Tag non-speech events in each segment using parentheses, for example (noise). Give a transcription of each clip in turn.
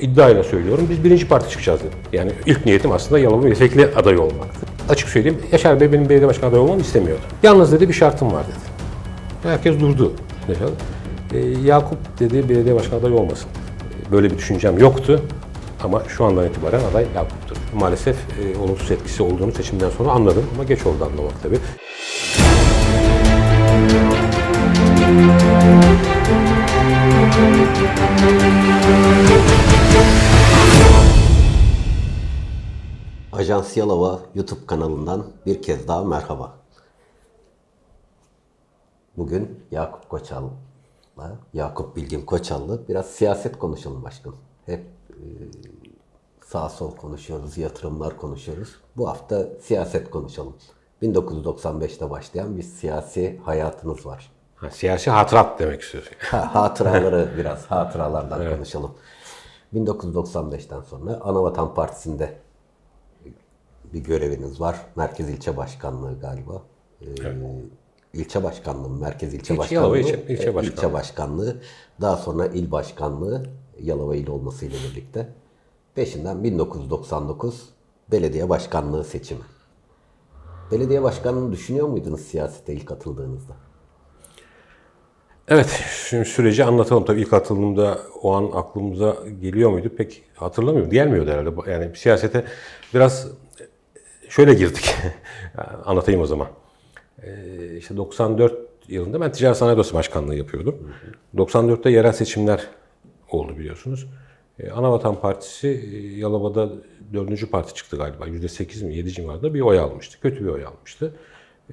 iddiayla söylüyorum biz birinci parti çıkacağız dedim. Yani ilk niyetim aslında Yalova milletvekili adayı olmaktı. Açık söyleyeyim Yaşar Bey benim belediye başkanı adayı olmamı istemiyordu. Yalnız dedi bir şartım var dedi. Herkes durdu. Yaşar. E, Yakup dedi belediye başkanı adayı olmasın. Böyle bir düşüncem yoktu. Ama şu andan itibaren aday Yakup'tur. Maalesef e, olumsuz etkisi olduğunu seçimden sonra anladım ama geç oldu anlamak tabii. Ajans Yalova YouTube kanalından bir kez daha merhaba. Bugün Yakup Koçal'la, Yakup Bilgin Koçal'la biraz siyaset konuşalım başkanım. Hep e, sağ sol konuşuyoruz, yatırımlar konuşuyoruz. Bu hafta siyaset konuşalım. 1995'te başlayan bir siyasi hayatınız var. Ha, siyasi hatırat demek istiyorsun. (laughs) Ha, hatıraları biraz (laughs) hatıralardan konuşalım. 1995'ten sonra Anavatan Partisi'nde bir göreviniz var. Merkez İlçe Başkanlığı galiba. Ee, İlçe Başkanlığı, mı? Merkez İlçe İlçe, Başkanlığı. Yalova İlçe- İlçe e, Başkanlığı. İlçe Başkanlığı. Daha sonra İl Başkanlığı, Yalova İl olmasıyla birlikte. Peşinden 1999 Belediye Başkanlığı seçimi. Belediye başkanlığını düşünüyor muydunuz siyasete ilk atıldığınızda? Evet, şimdi süreci anlatalım. Tabii ilk atıldığımda o an aklımıza geliyor muydu pek hatırlamıyorum. Gelmiyordu herhalde. Yani siyasete biraz şöyle girdik. (laughs) Anlatayım o zaman. Ee, işte 94 yılında ben Ticaret Sanayi Odası Başkanlığı yapıyordum. 94'te yerel seçimler oldu biliyorsunuz. Ee, Anavatan Partisi e, Yalova'da dördüncü parti çıktı galiba. %8 mi 7 civarında bir oy almıştı. Kötü bir oy almıştı.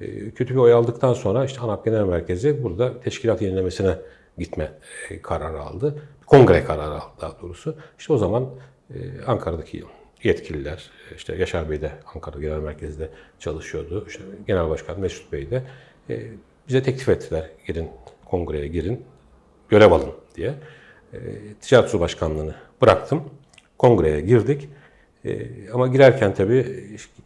Ee, Kötü bir oy aldıktan sonra işte ANAP Genel Merkezi burada teşkilat yenilemesine gitme e, kararı aldı. Kongre kararı aldı daha doğrusu. İşte o zaman e, Ankara'daki yetkililer, işte Yaşar Bey de Ankara Genel Merkezi'de çalışıyordu. İşte Genel Başkan Mesut Bey de e, bize teklif ettiler. Girin kongreye girin, görev alın diye. E, Ticaret Su Başkanlığı'nı bıraktım. Kongreye girdik. E, ama girerken tabii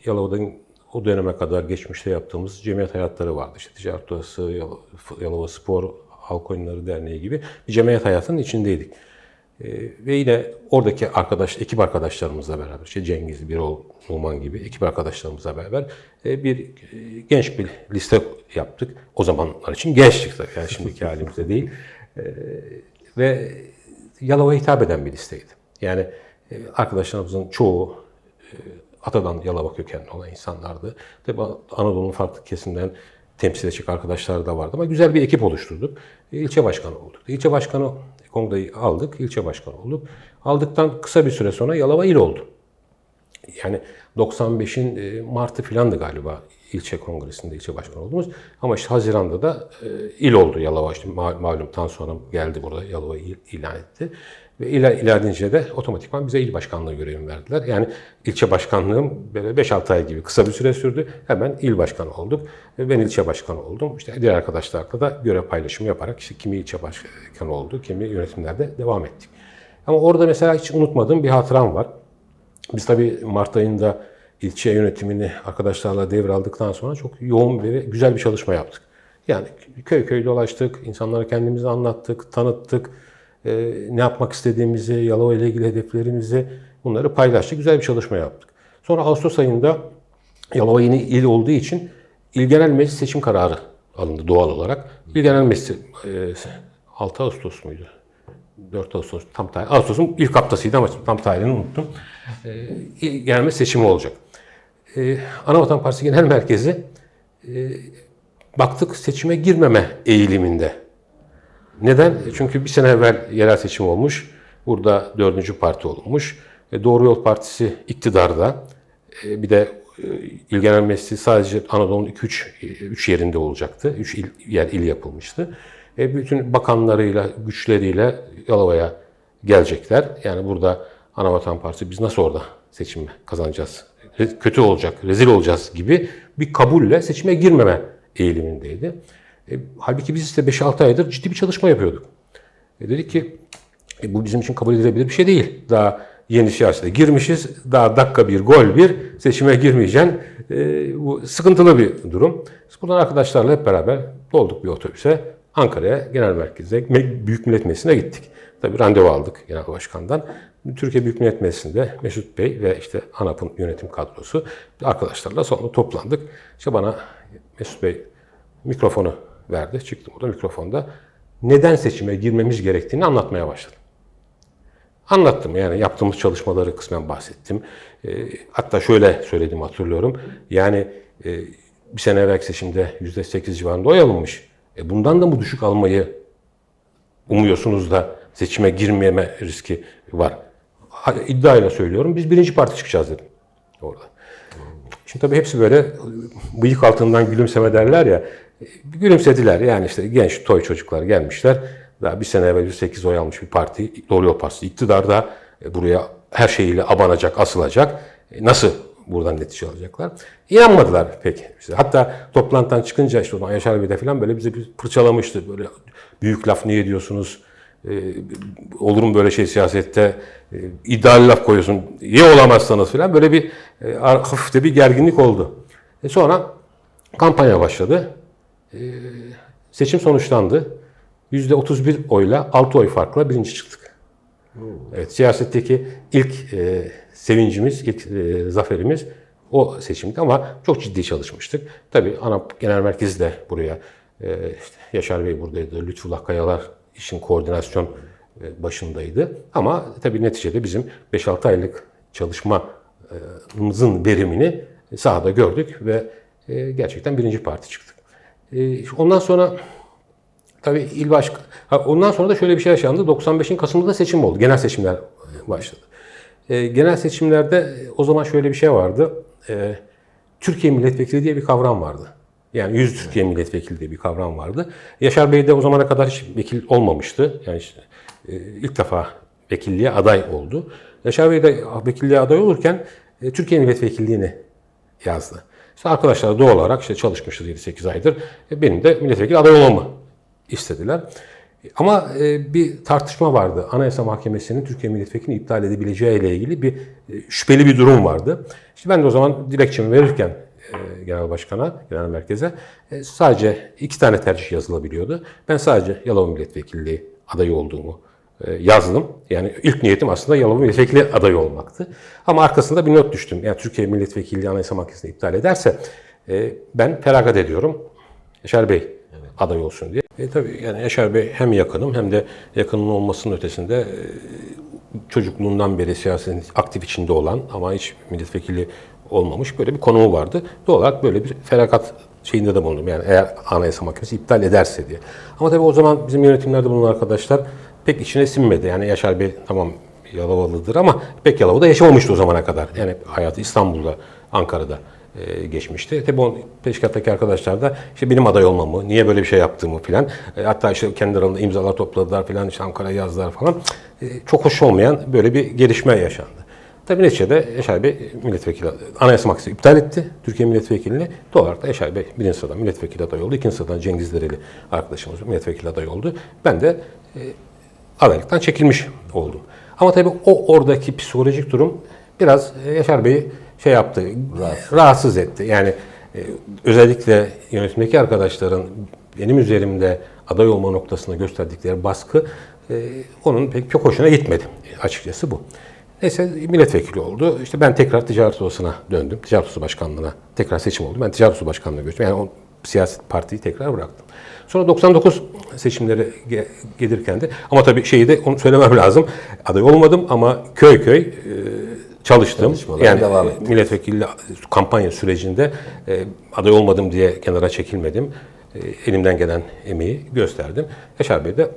Yalova'dan o döneme kadar geçmişte yaptığımız cemiyet hayatları vardı. İşte Ticaret Odası, Yalo- Yalova Spor, Halk Oyunları Derneği gibi bir cemiyet hayatının içindeydik. Ee, ve yine oradaki arkadaş, ekip arkadaşlarımızla beraber, işte Cengiz, Birol, Numan gibi ekip arkadaşlarımızla beraber e, bir e, genç bir liste yaptık. O zamanlar için gençtik tabii, yani şimdiki halimizde değil. Ee, ve Yalova'ya hitap eden bir listeydi. Yani e, arkadaşlarımızın çoğu Atadan Yalova kökenli olan insanlardı. Tabii Anadolu'nun farklı kesimden temsil edecek arkadaşlar da vardı ama güzel bir ekip oluşturduk. İlçe başkanı olduk. İlçe başkanı kongreyi aldık, ilçe başkanı olduk. Aldıktan kısa bir süre sonra Yalova il oldu. Yani 95'in e, Mart'ı filandı galiba ilçe kongresinde ilçe başkanı olduğumuz. Ama işte Haziran'da da e, il oldu Yalova. İşte ma- malum tan sonra geldi burada Yalova il ilan etti. Ve ilan edince de otomatikman bize il başkanlığı görevini verdiler. Yani ilçe başkanlığım böyle 5-6 ay gibi kısa bir süre sürdü. Hemen il başkanı olduk. Ve Ben ilçe başkanı oldum. İşte diğer arkadaşlarla da görev paylaşımı yaparak işte kimi ilçe başkanı oldu, kimi yönetimlerde devam ettik. Ama orada mesela hiç unutmadığım bir hatıram var. Biz tabii Mart ayında ilçe yönetimini arkadaşlarla devraldıktan sonra çok yoğun ve güzel bir çalışma yaptık. Yani köy köy dolaştık, insanlara kendimizi anlattık, tanıttık, e, ne yapmak istediğimizi, Yalova ile ilgili hedeflerimizi bunları paylaştık. Güzel bir çalışma yaptık. Sonra Ağustos ayında Yalova yeni il olduğu için İl Genel Meclis seçim kararı alındı doğal olarak. İl Genel Meclisi e, 6 Ağustos muydu? 4 Ağustos tam tarih. Ağustos'un ilk haftasıydı ama tam tarihini unuttum. İl genel meclis seçimi olacak. Ee, Anavatan Partisi Genel Merkezi e, baktık seçime girmeme eğiliminde. Neden? Çünkü bir sene evvel yerel seçim olmuş. Burada dördüncü parti olmuş. E, Doğru Yol Partisi iktidarda. E, bir de e, İl Genel Meclisi sadece Anadolu'nun 2-3 3 yerinde olacaktı. 3 il, yer il yapılmıştı. E, bütün bakanlarıyla, güçleriyle Yalova'ya gelecekler. Yani burada Anavatan Partisi biz nasıl orada seçimi kazanacağız? Kötü olacak, rezil olacağız gibi bir kabulle seçime girmeme eğilimindeydi. E, halbuki biz işte 5-6 aydır ciddi bir çalışma yapıyorduk. E, dedik ki e, bu bizim için kabul edilebilir bir şey değil. Daha yeni siyasete girmişiz. Daha dakika bir, gol bir. Seçime girmeyeceksin. E, bu sıkıntılı bir durum. Biz buradan arkadaşlarla hep beraber dolduk bir otobüse. Ankara'ya genel merkeze, Me- Büyük Millet Meclisi'ne gittik. Tabii randevu aldık genel başkandan. Türkiye Büyük Millet Meclisi'nde Mesut Bey ve işte ANAP'ın yönetim kadrosu arkadaşlarla sonra toplandık. İşte bana Mesut Bey mikrofonu verdi. Çıktım orada mikrofonda. Neden seçime girmemiz gerektiğini anlatmaya başladım. Anlattım yani yaptığımız çalışmaları kısmen bahsettim. E, hatta şöyle söylediğimi hatırlıyorum. Yani e, bir sene evvelki seçimde %8 civarında oy alınmış. E, bundan da mı düşük almayı umuyorsunuz da seçime girmeme riski var? İddiayla söylüyorum biz birinci parti çıkacağız dedim orada. Şimdi tabii hepsi böyle bıyık altından gülümseme derler ya. Gülümsediler yani işte genç toy çocuklar gelmişler. Daha bir sene evvel 8 oy almış bir parti, Doğru Yol Partisi iktidarda e, buraya her şeyiyle abanacak, asılacak. E, Nasıl buradan netice alacaklar? İnanmadılar pek. bize. Hatta toplantıdan çıkınca işte Yaşar Bey de falan böyle bize bir fırçalamıştı. Böyle büyük laf niye diyorsunuz? E, olur mu böyle şey siyasette? E, ideal laf koyuyorsun. İyi olamazsanız falan böyle bir e, hafif de bir gerginlik oldu. E sonra kampanya başladı. E, seçim sonuçlandı. %31 oyla 6 oy farkla birinci çıktık. Evet, siyasetteki ilk e, sevincimiz, ilk e, zaferimiz o seçimdi ama çok ciddi çalışmıştık. Tabii ANAP Genel Merkezi de buraya, e, işte Yaşar Bey buradaydı, Lütfullah Kayalar işin koordinasyon e, başındaydı. Ama tabii neticede bizim 5-6 aylık çalışmamızın verimini sahada gördük ve e, gerçekten birinci parti çıktık. E, ondan sonra Tabii il baş... Ha, ondan sonra da şöyle bir şey yaşandı. 95'in Kasım'da seçim oldu. Genel seçimler başladı. Ee, genel seçimlerde e, o zaman şöyle bir şey vardı. Ee, Türkiye milletvekili diye bir kavram vardı. Yani 100 Türkiye milletvekili diye bir kavram vardı. Yaşar Bey de o zamana kadar hiç vekil olmamıştı. Yani işte, e, ilk defa vekilliğe aday oldu. Yaşar Bey de vekilliğe aday olurken e, Türkiye milletvekilliğini yazdı. İşte arkadaşlar doğal olarak işte çalışmışız 7-8 aydır. E, benim de milletvekili aday olmamı istediler. Ama e, bir tartışma vardı. Anayasa Mahkemesi'nin Türkiye Milletvekilini iptal edebileceği ile ilgili bir e, şüpheli bir durum vardı. İşte ben de o zaman dilekçemi verirken Genel Başkan'a, Genel Merkez'e sadece iki tane tercih yazılabiliyordu. Ben sadece Yalova Milletvekilliği adayı olduğumu yazdım. Yani ilk niyetim aslında Yalova Milletvekili adayı olmaktı. Ama arkasında bir not düştüm. Yani Türkiye Milletvekilliği Anayasa Mahkemesi'ni iptal ederse e, ben feragat ediyorum. Yaşar Bey aday olsun diye. E tabii yani Yaşar Bey hem yakınım hem de yakının olmasının ötesinde e, çocukluğundan beri siyasetin aktif içinde olan ama hiç milletvekili olmamış böyle bir konumu vardı. Doğal olarak böyle bir feragat şeyinde de bulundum. Yani eğer Anayasa Mahkemesi iptal ederse diye. Ama tabii o zaman bizim yönetimlerde bulunan arkadaşlar pek içine sinmedi. Yani Yaşar Bey tamam Yalovalıdır ama pek Yalova'da yaşamamıştı o zamana kadar. Yani hayatı İstanbul'da, Ankara'da e, geçmişti. Tabii o teşkilattaki arkadaşlar da işte benim aday olmamı, niye böyle bir şey yaptığımı filan, e, hatta işte kendi aralarında imzalar topladılar filan, işte Ankara'ya yazdılar falan. E, çok hoş olmayan böyle bir gelişme yaşandı. Tabii neticede Yaşar Bey milletvekili, Anayasa Mahkemesi iptal etti Türkiye milletvekilini. Doğal olarak da Yaşar Bey birinci sıradan milletvekili adayı oldu. ikinci sıradan Cengiz Dereli arkadaşımız milletvekili adayı oldu. Ben de e, adaylıktan çekilmiş oldum. Ama tabii o oradaki psikolojik durum biraz e, Yaşar Bey'i şey yaptı, rahatsız, etti. Yani e, özellikle yönetimdeki arkadaşların benim üzerimde aday olma noktasında gösterdikleri baskı e, onun pek çok hoşuna gitmedi. Açıkçası bu. Neyse milletvekili oldu. İşte ben tekrar ticaret odasına döndüm. Ticaret odası başkanlığına tekrar seçim oldu. Ben ticaret odası başkanlığına göçtüm. Yani o siyaset partiyi tekrar bıraktım. Sonra 99 seçimleri ge- gelirken de ama tabii şeyi de onu söylemem (laughs) lazım. Aday olmadım ama köy köy e, çalıştım. Yani devam e, ettin. milletvekili kampanya sürecinde e, aday olmadım diye kenara çekilmedim. E, elimden gelen emeği gösterdim. Yaşar Bey de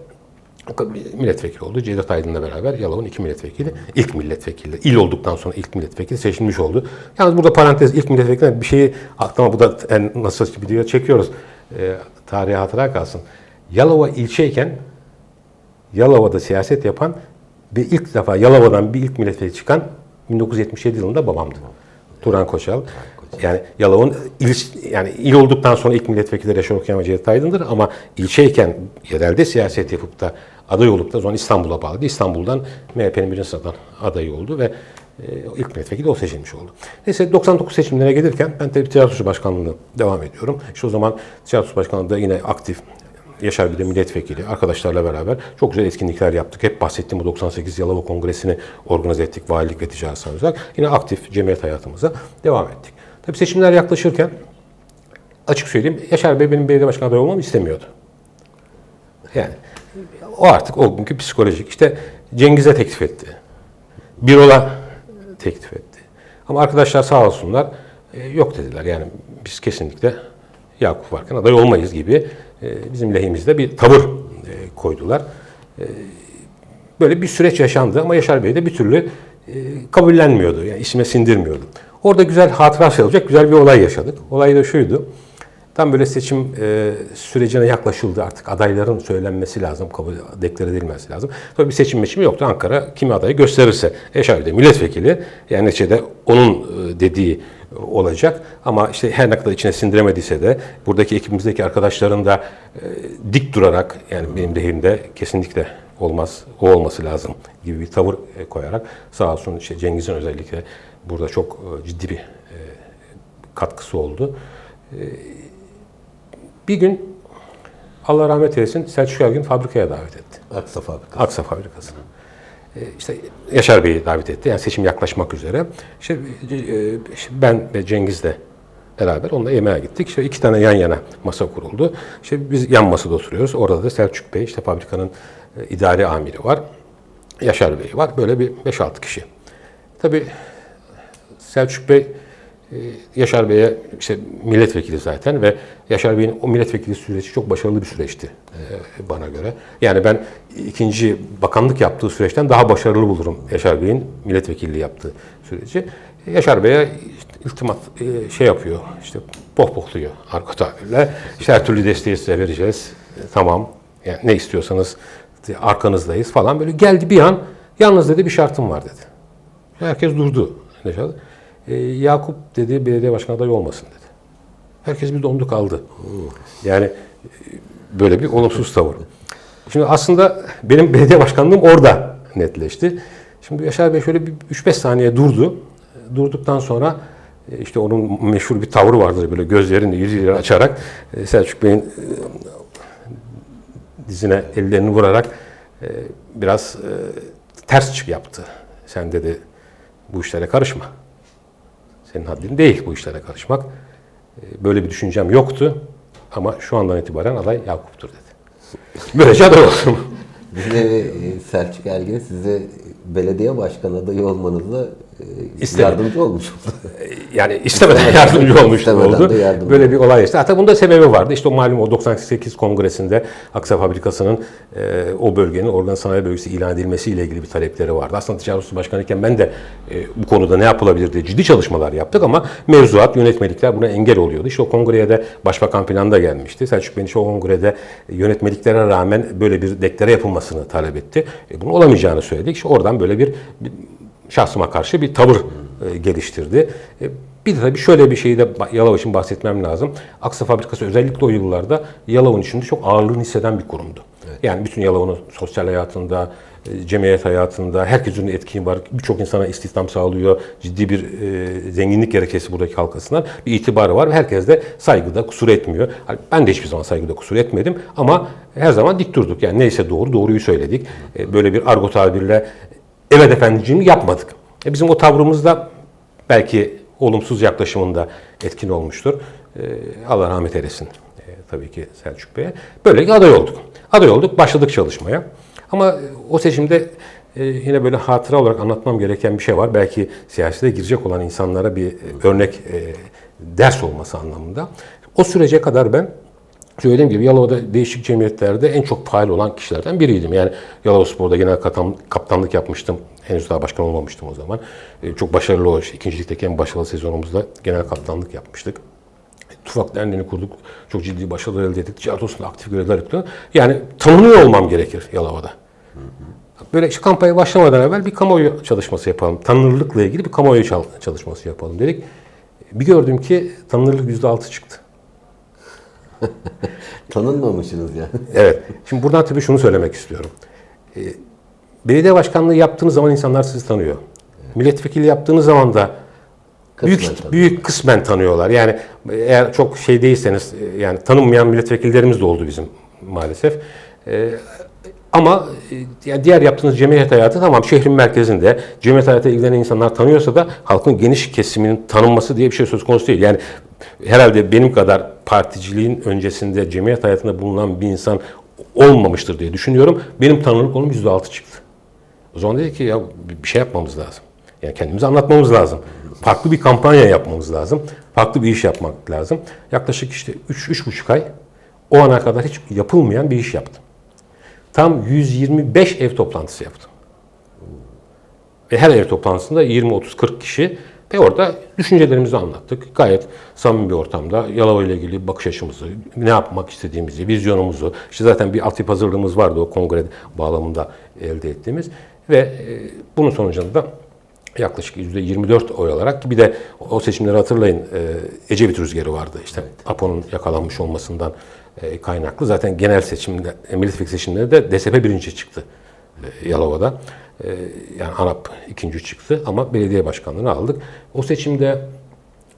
milletvekili oldu. Cevdet Aydın'la beraber Yalova'nın iki milletvekili. ilk milletvekili. İl olduktan sonra ilk milletvekili seçilmiş oldu. Yalnız burada parantez ilk milletvekili bir şeyi aklıma bu da en nasıl bir video çekiyoruz. E, tarihe hatıra kalsın. Yalova ilçeyken Yalova'da siyaset yapan ve ilk defa Yalova'dan bir ilk milletvekili çıkan 1977 yılında babamdı. Turan Koçal. Yani Yalova'nın il, yani il olduktan sonra ilk milletvekili Reşat Okuyan ve Cevdet Aydın'dır ama ilçeyken yerelde siyaset yapıp da aday olup da o İstanbul'a bağladı. İstanbul'dan MHP'nin birinci sıradan adayı oldu ve e, ilk milletvekili o seçilmiş oldu. Neyse 99 seçimlere gelirken ben tabii ticaret odası başkanlığına devam ediyorum. İşte o zaman ticaret odası başkanlığı da yine aktif Yaşar bir de milletvekili arkadaşlarla beraber çok güzel etkinlikler yaptık. Hep bahsettiğim bu 98 Yalova Kongresi'ni organize ettik valilik ve ticaret sanatçılar. Yine aktif cemiyet hayatımıza devam ettik. Tabii seçimler yaklaşırken açık söyleyeyim Yaşar Bey benim belediye başkanı adayı olmamı istemiyordu. Yani o artık o günkü psikolojik. İşte Cengiz'e teklif etti. Birol'a teklif etti. Ama arkadaşlar sağ olsunlar e, yok dediler. Yani biz kesinlikle Yakup varken aday olmayız gibi e, bizim lehimizde bir tavır e, koydular. Böyle bir süreç yaşandı ama Yaşar Bey de bir türlü kabullenmiyordu. Yani içime sindirmiyordu. Orada güzel hatıra sayılacak güzel bir olay yaşadık. Olay da şuydu. Tam böyle seçim e, sürecine yaklaşıldı artık adayların söylenmesi lazım, kabul deklar edilmesi lazım. Tabii bir seçim meçimi yoktu. Ankara kimi adayı gösterirse Yaşar Bey milletvekili yani neticede onun e, dediği olacak. Ama işte her ne kadar içine sindiremediyse de buradaki ekibimizdeki arkadaşların da e, dik durarak yani benim lehimde kesinlikle olmaz, o olması lazım gibi bir tavır e, koyarak sağ olsun işte Cengiz'in özellikle burada çok e, ciddi bir e, katkısı oldu. Bir gün Allah rahmet eylesin Selçuk Ergin fabrikaya davet etti. Aksa Fabrikası. Aksa fabrikasına. Ee, işte Yaşar Bey'i davet etti. Yani seçim yaklaşmak üzere. İşte e, işte ben ve Cengiz de beraber onunla yemeğe gittik. İşte iki tane yan yana masa kuruldu. İşte biz yan masada oturuyoruz. Orada da Selçuk Bey, işte fabrikanın e, idari amiri var. Yaşar Bey var. Böyle bir 5-6 kişi. Tabii Selçuk Bey e, Yaşar Bey'e işte milletvekili zaten ve Yaşar Bey'in o milletvekili süreci çok başarılı bir süreçti e, bana göre. Yani ben ikinci bakanlık yaptığı süreçten daha başarılı bulurum Yaşar Bey'in milletvekilliği yaptığı süreci. Yaşar Bey'e işte iltimat e, şey yapıyor, işte pohpohluyor arka tabirle. İşte her türlü desteği size vereceğiz. E, Tamam, yani ne istiyorsanız arkanızdayız falan. Böyle geldi bir an, yalnız dedi bir şartım var dedi. Herkes durdu. Neşat. E, Yakup dedi belediye başkanı adayı olmasın dedi. Herkes bir dondu kaldı. Yani e, böyle bir olumsuz tavır. Şimdi aslında benim (laughs) belediye başkanlığım orada netleşti. Şimdi Yaşar Bey şöyle bir 3-5 saniye durdu. Durduktan sonra e, işte onun meşhur bir tavrı vardır böyle gözlerini yüzüyle açarak e, Selçuk Bey'in dizine ellerini vurarak biraz ters çık yaptı. Sen dedi bu işlere karışma. Senin haddin değil bu işlere karışmak. E, Böyle bir düşüncem yoktu ama şu andan itibaren aday Yakup'tur dedi. Böylece aday oldum. Biz de e, Selçuk Ergin size belediye başkanı adayı olmanızda e, İstedim. yardımcı olmuş oldu. Yani istemeden yardımcı (laughs) olmuş İstemeden oldu. yardımcı Böyle bir olay işte. Hatta bunda sebebi vardı. İşte o malum o 98 kongresinde Aksa Fabrikası'nın e, o bölgenin organ sanayi bölgesi ilan edilmesiyle ilgili bir talepleri vardı. Aslında Ticaret Odası Başkanı iken ben de e, bu konuda ne yapılabilir diye ciddi çalışmalar yaptık ama mevzuat, yönetmelikler buna engel oluyordu. İşte o kongreye de Başbakan falan da gelmişti. Selçuk Bey işte o kongrede yönetmeliklere rağmen böyle bir deklare yapılmasını talep etti. E, bunun olamayacağını söyledik. İşte oradan böyle bir, bir şahsıma karşı bir tavır e, geliştirdi. E, bir de tabii şöyle bir şeyi de Yalova için bahsetmem lazım. Aksa Fabrikası özellikle o yıllarda Yalova'nın içinde çok ağırlığını hisseden bir kurumdu. Yani bütün Yalova'nın sosyal hayatında, e, cemiyet hayatında herkesin etkin var. Birçok insana istihdam sağlıyor. Ciddi bir e, zenginlik gerekçesi buradaki halkasından bir itibarı var ve herkes de saygıda kusur etmiyor. Hani ben de hiçbir zaman saygıda kusur etmedim ama her zaman dik durduk. Yani neyse doğru, doğruyu söyledik. E, böyle bir argo tabirle evet efendiciğimi yapmadık. E bizim o tavrımızda belki olumsuz yaklaşımında etkin olmuştur. E, Allah rahmet eylesin e, tabii ki Selçuk Bey'e. Böylece aday olduk. Aday olduk, başladık çalışmaya. Ama e, o seçimde e, yine böyle hatıra olarak anlatmam gereken bir şey var. Belki siyasete girecek olan insanlara bir e, örnek, e, ders olması anlamında. O sürece kadar ben Söylediğim gibi Yalova'da değişik cemiyetlerde en çok faal olan kişilerden biriydim. Yani Yalova Spor'da genel kaptan, kaptanlık yapmıştım. Henüz daha başkan olmamıştım o zaman. E, çok başarılı o işte, ikincilikteki en başarılı sezonumuzda genel kaptanlık yapmıştık. Tufak Derneği'ni kurduk. Çok ciddi başarılar elde ettik. Ticaret Odası'nda aktif görevler yaptık. Yani tanınıyor olmam gerekir Yalova'da. Böyle işte kampanya başlamadan evvel bir kamuoyu çalışması yapalım. Tanınırlıkla ilgili bir kamuoyu çal- çalışması yapalım dedik. Bir gördüm ki tanınırlık %6 çıktı. Tanınmamışsınız yani. (laughs) Evet. Şimdi buradan tabii şunu söylemek istiyorum. Ee, belediye başkanlığı yaptığınız zaman insanlar sizi tanıyor. Milletvekili yaptığınız zaman da Kısmen büyük tanıyor. büyük kısmen tanıyorlar. Yani eğer çok şey değilseniz e, yani tanınmayan milletvekillerimiz de oldu bizim maalesef. E, ama e, yani diğer yaptığınız cemiyet hayatı tamam şehrin merkezinde cemiyet hayatıyla ilgilenen insanlar tanıyorsa da halkın geniş kesiminin tanınması diye bir şey söz konusu değil. Yani herhalde benim kadar particiliğin öncesinde cemiyet hayatında bulunan bir insan olmamıştır diye düşünüyorum. Benim tanınık olum %6 çıktı. O zaman dedi ki ya bir şey yapmamız lazım. Yani kendimizi anlatmamız lazım. Farklı bir kampanya yapmamız lazım. Farklı bir iş yapmak lazım. Yaklaşık işte 3-3,5 ay o ana kadar hiç yapılmayan bir iş yaptım. Tam 125 ev toplantısı yaptım. Ve her ev toplantısında 20, 30, 40 kişi ve orada düşüncelerimizi anlattık. Gayet samimi bir ortamda Yalova ile ilgili bakış açımızı, ne yapmak istediğimizi, vizyonumuzu, işte zaten bir altyapı hazırlığımız vardı o kongre bağlamında elde ettiğimiz ve e, bunun sonucunda da yaklaşık %24 oy olarak bir de o seçimleri hatırlayın e, Ecevit rüzgarı vardı. İşte APO'nun yakalanmış olmasından e, kaynaklı. Zaten genel seçimde, milletvekili seçimlerinde DSP birinci çıktı Yalova'da. E, yani ANAP ikinci çıktı ama belediye başkanlığını aldık. O seçimde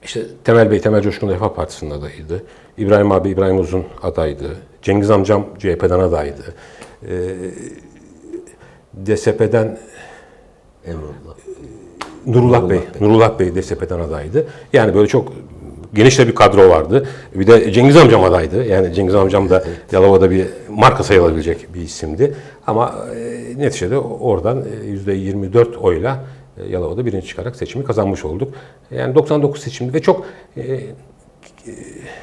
işte Temel Bey, Temel Coşkun Refah Partisi'nin adayıydı. İbrahim abi, İbrahim Uzun adaydı. Cengiz amcam CHP'den adaydı. E, DSP'den Emrullah. Nurullah Bey, Nurullah Bey DSP'den adaydı. Yani böyle çok geniş de bir kadro vardı. Bir de Cengiz amcam adaydı. Yani Cengiz amcam da Yalova'da bir marka sayılabilecek bir isimdi. Ama e, neticede oradan e, %24 oyla e, Yalova'da birinci çıkarak seçimi kazanmış olduk. Yani 99 seçimde ve çok e,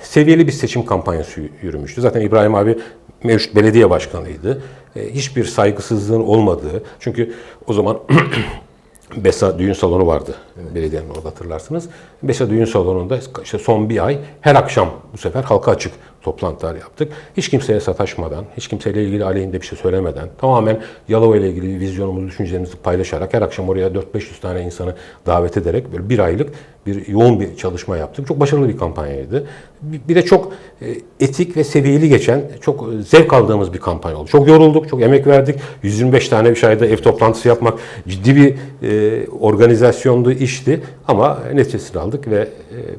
seviyeli bir seçim kampanyası yürümüştü. Zaten İbrahim abi mevcut belediye başkanıydı. E, Hiçbir saygısızlığın olmadığı, çünkü o zaman (clears throat) Besa düğün salonu vardı belediyenin orada hatırlarsınız. Besa düğün salonunda işte son bir ay her akşam bu sefer halka açık toplantılar yaptık. Hiç kimseye sataşmadan, hiç kimseyle ilgili aleyhinde bir şey söylemeden, tamamen Yalova ile ilgili vizyonumuzu, düşüncelerimizi paylaşarak her akşam oraya 4-500 tane insanı davet ederek böyle bir aylık bir yoğun bir çalışma yaptık. Çok başarılı bir kampanyaydı. Bir de çok e, etik ve seviyeli geçen, çok e, zevk aldığımız bir kampanya oldu. Çok yorulduk, çok emek verdik. 125 tane bir şeyde ev toplantısı yapmak ciddi bir e, organizasyondu, işti. Ama neticesini aldık ve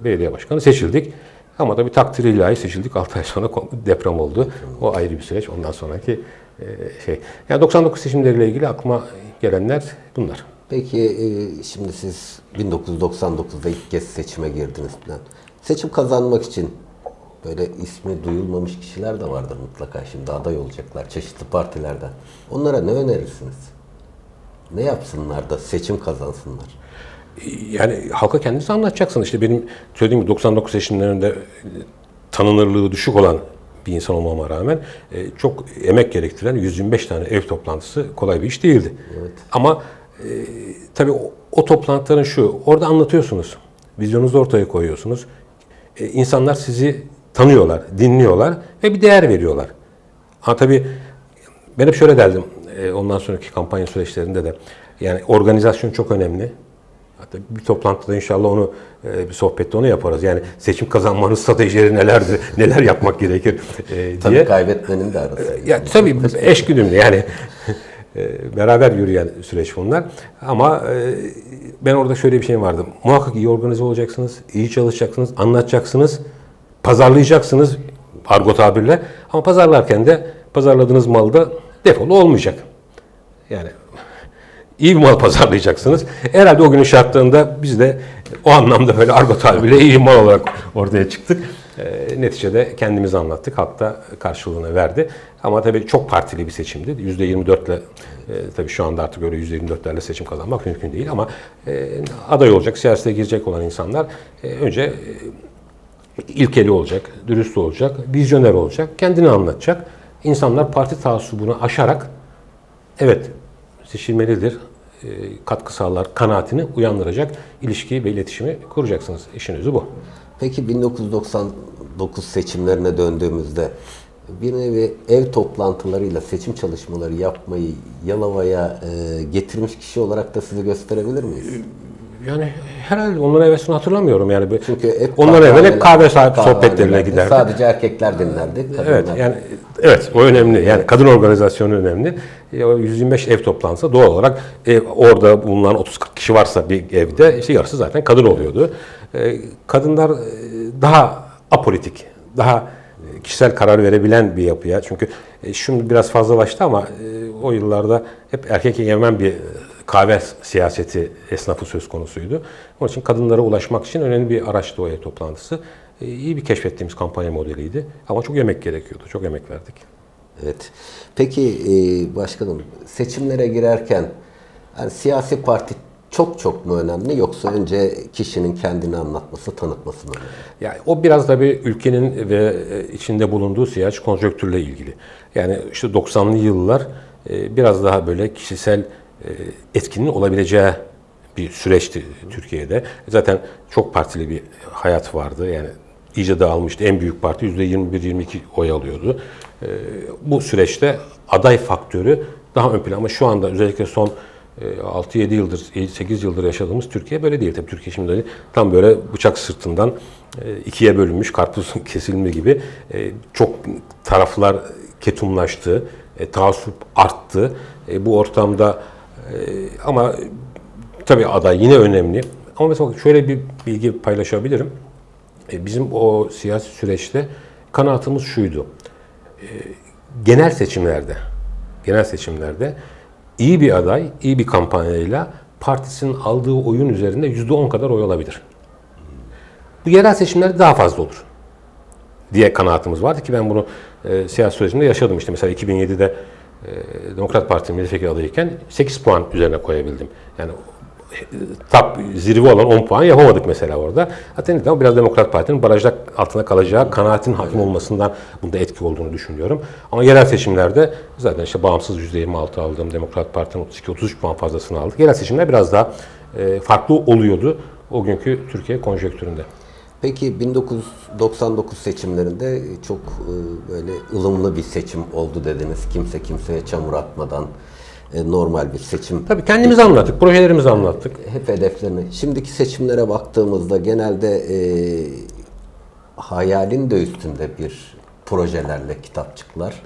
belediye başkanı seçildik. Ama da bir takdir ilahi seçildik. 6 ay sonra deprem oldu. O ayrı bir süreç. Ondan sonraki e, şey. Yani 99 seçimleriyle ilgili aklıma gelenler bunlar. Peki e, şimdi siz 1999'da ilk kez seçime girdiniz. Seçim kazanmak için böyle ismi duyulmamış kişiler de vardır mutlaka. Şimdi aday olacaklar çeşitli partilerden. Onlara ne önerirsiniz? Ne yapsınlar da seçim kazansınlar? Yani halka kendisi anlatacaksın. İşte benim söylediğim gibi 99 seçimlerinde tanınırlığı düşük olan bir insan olmama rağmen e, çok emek gerektiren 125 tane ev toplantısı kolay bir iş değildi. Ama e, tabii o, o toplantıların şu, orada anlatıyorsunuz. Vizyonunuzu ortaya koyuyorsunuz. E, insanlar sizi tanıyorlar, dinliyorlar ve bir değer veriyorlar. Ama tabii ben hep şöyle derdim e, ondan sonraki kampanya süreçlerinde de. Yani organizasyon çok önemli. Hatta bir toplantıda inşallah onu e, bir sohbette onu yaparız. Yani seçim kazanmanın stratejileri nelerdir, neler yapmak gerekir e, Tabii diye. kaybetmenin de arası. Ya tabii eş güdümlü yani (laughs) e, beraber yürüyen süreç bunlar. Ama e, ben orada şöyle bir şey vardı. Muhakkak iyi organize olacaksınız, iyi çalışacaksınız, anlatacaksınız, pazarlayacaksınız argo tabirle. Ama pazarlarken de pazarladığınız mal da defolu olmayacak. Yani iyi bir mal pazarlayacaksınız. Herhalde o günün şartlarında biz de o anlamda böyle argo tabiriyle iyi bir mal olarak ortaya çıktık. E, neticede kendimizi anlattık. Halk da karşılığını verdi. Ama tabii çok partili bir seçimdi. %24 ile e, tabii şu anda artık öyle %24'lerle seçim kazanmak mümkün değil ama e, aday olacak, siyasete girecek olan insanlar e, önce e, ilkeli olacak, dürüst olacak, vizyoner olacak, kendini anlatacak. İnsanlar parti taassubunu aşarak evet seçilmelidir, katkı sağlar kanaatini uyandıracak ilişkiyi ve iletişimi kuracaksınız. İşin özü bu. Peki 1999 seçimlerine döndüğümüzde bir nevi ev toplantılarıyla seçim çalışmaları yapmayı Yalova'ya e, getirmiş kişi olarak da sizi gösterebilir miyiz? Yani herhalde onların hevesini hatırlamıyorum yani. Çünkü hep Ondan evvel hep kahve kahvehanelerde sohbetlerine giderdi. Sadece erkekler dinlerdi. Evet yani evet o önemli. Yani kadın organizasyonu önemli. E, o 125 ev toplantısı doğal olarak e, orada bulunan 30-40 kişi varsa bir evde işte yarısı zaten kadın oluyordu. E, kadınlar e, daha apolitik, daha e, kişisel karar verebilen bir yapıya. Çünkü e, şimdi biraz fazlalaştı ama e, o yıllarda hep erkek egemen bir e, kahve siyaseti esnafı söz konusuydu. Onun için kadınlara ulaşmak için önemli bir araçtı o ev toplantısı. E, iyi bir keşfettiğimiz kampanya modeliydi. Ama çok emek gerekiyordu. Çok emek verdik. Evet. Peki e, başkanım seçimlere girerken yani siyasi parti çok çok mu önemli yoksa önce kişinin kendini anlatması, tanıtması mı önemli? Yani o biraz da bir ülkenin ve e, içinde bulunduğu siyasi konjonktürle ilgili. Yani işte 90'lı yıllar biraz daha böyle kişisel etkinin olabileceği bir süreçti Türkiye'de. Zaten çok partili bir hayat vardı. Yani iyice dağılmıştı. En büyük parti %21-22 oy alıyordu. E, Bu süreçte aday faktörü daha ön plana ama şu anda özellikle son e, 6-7 yıldır, 8 yıldır yaşadığımız Türkiye böyle değil. Tabii Türkiye şimdi tam böyle bıçak sırtından e, ikiye bölünmüş, karpuz (laughs) kesilme gibi e, çok taraflar ketumlaştı, e, taassup arttı. E, Bu ortamda e, ama tabii aday yine önemli. Ama mesela şöyle bir bilgi paylaşabilirim. E, Bizim o siyasi süreçte kanaatımız şuydu. E, Genel seçimlerde, genel seçimlerde iyi bir aday, iyi bir kampanyayla partisinin aldığı oyun üzerinde yüzde on kadar oy alabilir. Bu yerel seçimlerde daha fazla olur diye kanaatimiz vardı ki ben bunu e, siyasi sürecimde yaşadım. İşte mesela 2007'de e, Demokrat Parti milletvekili adayıyken 8 puan üzerine koyabildim. Yani e, top zirve olan 10 puan yapamadık mesela orada. Hatta neden? Biraz Demokrat Parti'nin barajda altına kalacağı kanaatin hakim olmasından bunda etki olduğunu düşünüyorum. Ama yerel seçimlerde zaten işte bağımsız %26 aldığım Demokrat Parti'nin 32-33 puan fazlasını aldık. Yerel seçimler biraz daha e, farklı oluyordu o günkü Türkiye konjonktüründe. Peki 1999 seçimlerinde çok e, böyle ılımlı bir seçim oldu dediniz. Kimse kimseye çamur atmadan e, normal bir seçim. Tabii kendimizi anlattık, projelerimizi anlattık. Hep hedeflerini. Şimdiki seçimlere baktığımızda genelde e, hayalin de üstünde bir projelerle kitapçıklar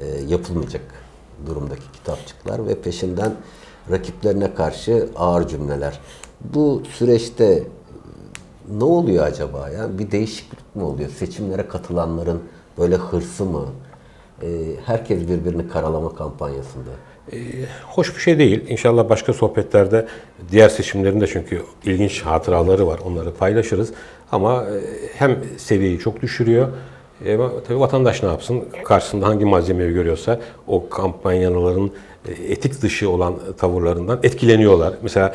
e, yapılmayacak durumdaki kitapçıklar ve peşinden rakiplerine karşı ağır cümleler. Bu süreçte ne oluyor acaba ya? Bir değişiklik mi oluyor? Seçimlere katılanların böyle hırsı mı? E, herkes birbirini karalama kampanyasında. Hoş bir şey değil. İnşallah başka sohbetlerde diğer seçimlerinde çünkü ilginç hatıraları var. Onları paylaşırız. Ama e, hem seviyeyi çok düşürüyor. E, tabii vatandaş ne yapsın? Karşısında hangi malzemeyi görüyorsa o kampanyaların e, etik dışı olan tavırlarından etkileniyorlar. Mesela e,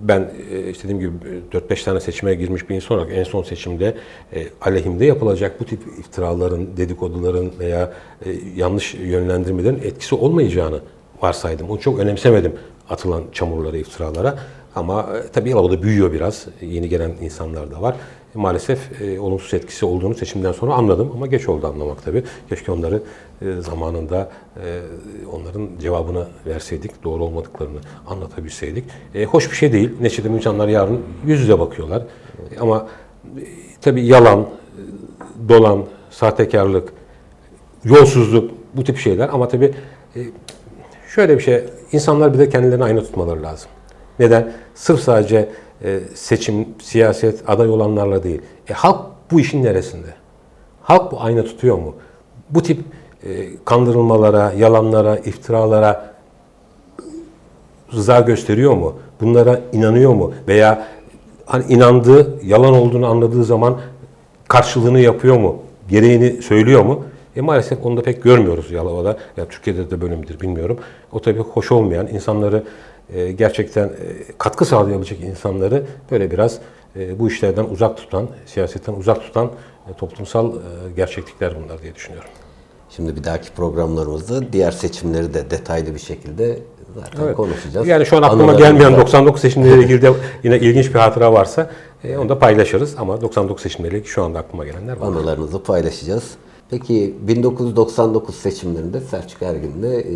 ben e, işte dediğim gibi 4-5 tane seçime girmiş bir insan olarak en son seçimde e, aleyhimde yapılacak bu tip iftiraların, dedikoduların veya e, yanlış yönlendirmelerin etkisi olmayacağını varsaydım. Onu çok önemsemedim atılan çamurlara, iftiralara. Ama e, tabii o da büyüyor biraz. Yeni gelen insanlar da var. Maalesef e, olumsuz etkisi olduğunu seçimden sonra anladım ama geç oldu anlamak tabii. Keşke onları e, zamanında e, onların cevabını verseydik, doğru olmadıklarını anlatabilseydik. E, hoş bir şey değil. Neticede insanlar yarın yüz yüze bakıyorlar. E, ama e, tabii yalan, e, dolan, sahtekarlık, yolsuzluk bu tip şeyler ama tabii e, şöyle bir şey, insanlar bir de kendilerini ayna tutmaları lazım. Neden? Sırf sadece e, seçim, siyaset, aday olanlarla değil. E, halk bu işin neresinde? Halk bu ayna tutuyor mu? Bu tip e, kandırılmalara, yalanlara, iftiralara rıza gösteriyor mu? Bunlara inanıyor mu? Veya hani inandığı, yalan olduğunu anladığı zaman karşılığını yapıyor mu? Gereğini söylüyor mu? E maalesef onu da pek görmüyoruz Yalova'da. Ya Türkiye'de de böyle midir bilmiyorum. O tabii hoş olmayan insanları gerçekten e, katkı sağlayabilecek insanları böyle biraz e, bu işlerden uzak tutan, siyasetten uzak tutan e, toplumsal e, gerçeklikler bunlar diye düşünüyorum. Şimdi bir dahaki programlarımızda diğer seçimleri de detaylı bir şekilde zaten Evet. konuşacağız. Yani şu an aklıma Anılarımızda- gelmeyen 99 seçimleriyle ilgili de yine ilginç bir hatıra varsa e, onu da paylaşırız. Ama 99 seçimleriyle ilgili şu anda aklıma gelenler var. anılarınızı paylaşacağız. Peki 1999 seçimlerinde Selçuk Ergin de e,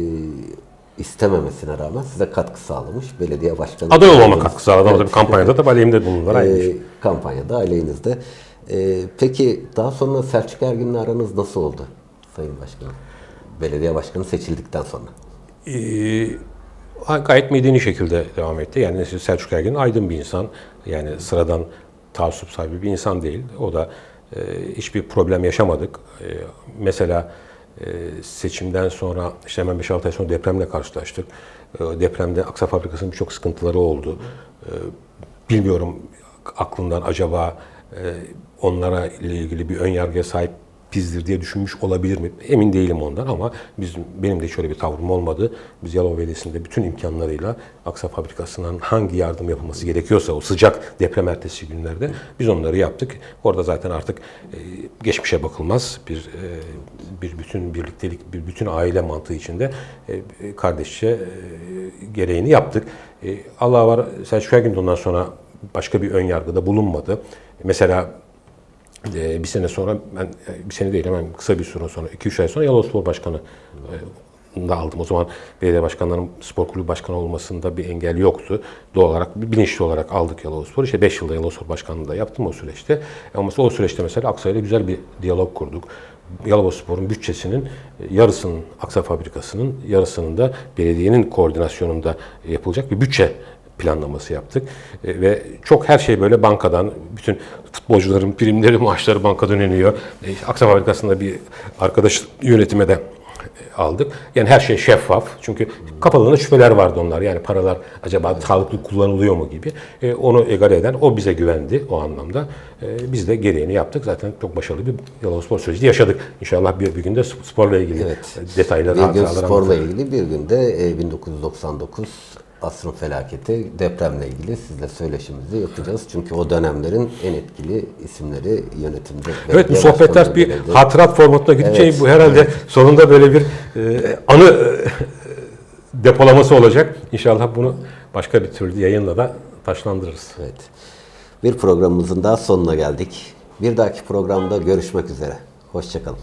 istememesine rağmen size katkı sağlamış. Belediye başkanı. Aday olmama katkı sağladı ama tabii kampanyada da aleyhimde bulundular. Aynı E, kampanyada aleyhinizde. E, peki daha sonra Selçuk Ergin'le aranız nasıl oldu Sayın Başkanım? Belediye başkanı seçildikten sonra. Ee, gayet medeni şekilde devam etti. Yani Selçuk Ergin aydın bir insan. Yani sıradan taassup sahibi bir insan değil. O da e, hiçbir problem yaşamadık. E, mesela e, seçimden sonra işte hemen 5-6 ay sonra depremle karşılaştık. E, depremde Aksa Fabrikası'nın birçok sıkıntıları oldu. E, bilmiyorum aklından acaba e, onlara ile ilgili bir ön yargıya sahip bizdir diye düşünmüş olabilir mi? Emin değilim ondan ama biz benim de şöyle bir tavrım olmadı. Biz Yalova Belediyesi'nde bütün imkanlarıyla Aksa Fabrikası'ndan hangi yardım yapılması gerekiyorsa o sıcak deprem ertesi günlerde biz onları yaptık. Orada zaten artık e, geçmişe bakılmaz. Bir e, bir bütün birliktelik, bir bütün aile mantığı içinde e, kardeşçe gereğini yaptık. Allah var Selçuk Ergün ondan sonra başka bir ön yargıda bulunmadı. Mesela ee, bir sene sonra ben e, bir sene değil hemen kısa bir süre sonra 2-3 ay sonra Yalova Spor Başkanı e, da aldım. O zaman belediye başkanlarının spor kulübü başkanı olmasında bir engel yoktu. Doğal olarak bilinçli olarak aldık Yalova Spor. İşte 5 yılda Yalova Spor Başkanlığı da yaptım o süreçte. Ama o süreçte mesela Aksaray'la güzel bir diyalog kurduk. Yalova Spor'un bütçesinin e, yarısının Aksa Fabrikası'nın yarısının da belediyenin koordinasyonunda yapılacak bir bütçe planlaması yaptık. E, ve çok her şey böyle bankadan, bütün futbolcuların primleri, maaşları bankadan ödeniyor. E, Aksa Fabrikası'nda bir arkadaş yönetime de e, aldık. Yani her şey şeffaf. Çünkü kafalığında şüpheler vardı onlar. Yani paralar acaba sağlıklı kullanılıyor mu gibi. E, onu egale eden o bize güvendi o anlamda. E, biz de gereğini yaptık. Zaten çok başarılı bir Yalova Spor süreci yaşadık. İnşallah bir, bir günde sporla ilgili Evet. detayları, Bir gün sporla anlatırım. ilgili bir günde e, 1999 asrın felaketi depremle ilgili sizle söyleşimizi yapacağız. Çünkü o dönemlerin en etkili isimleri yönetimde. Evet bu sohbetler bir belediye- hatırat formatına gidince Evet. bu herhalde sonunda böyle bir e, anı e, depolaması olacak. İnşallah bunu başka bir türlü yayınla da taşlandırırız. Evet. Bir programımızın daha sonuna geldik. Bir dahaki programda görüşmek üzere. Hoşçakalın.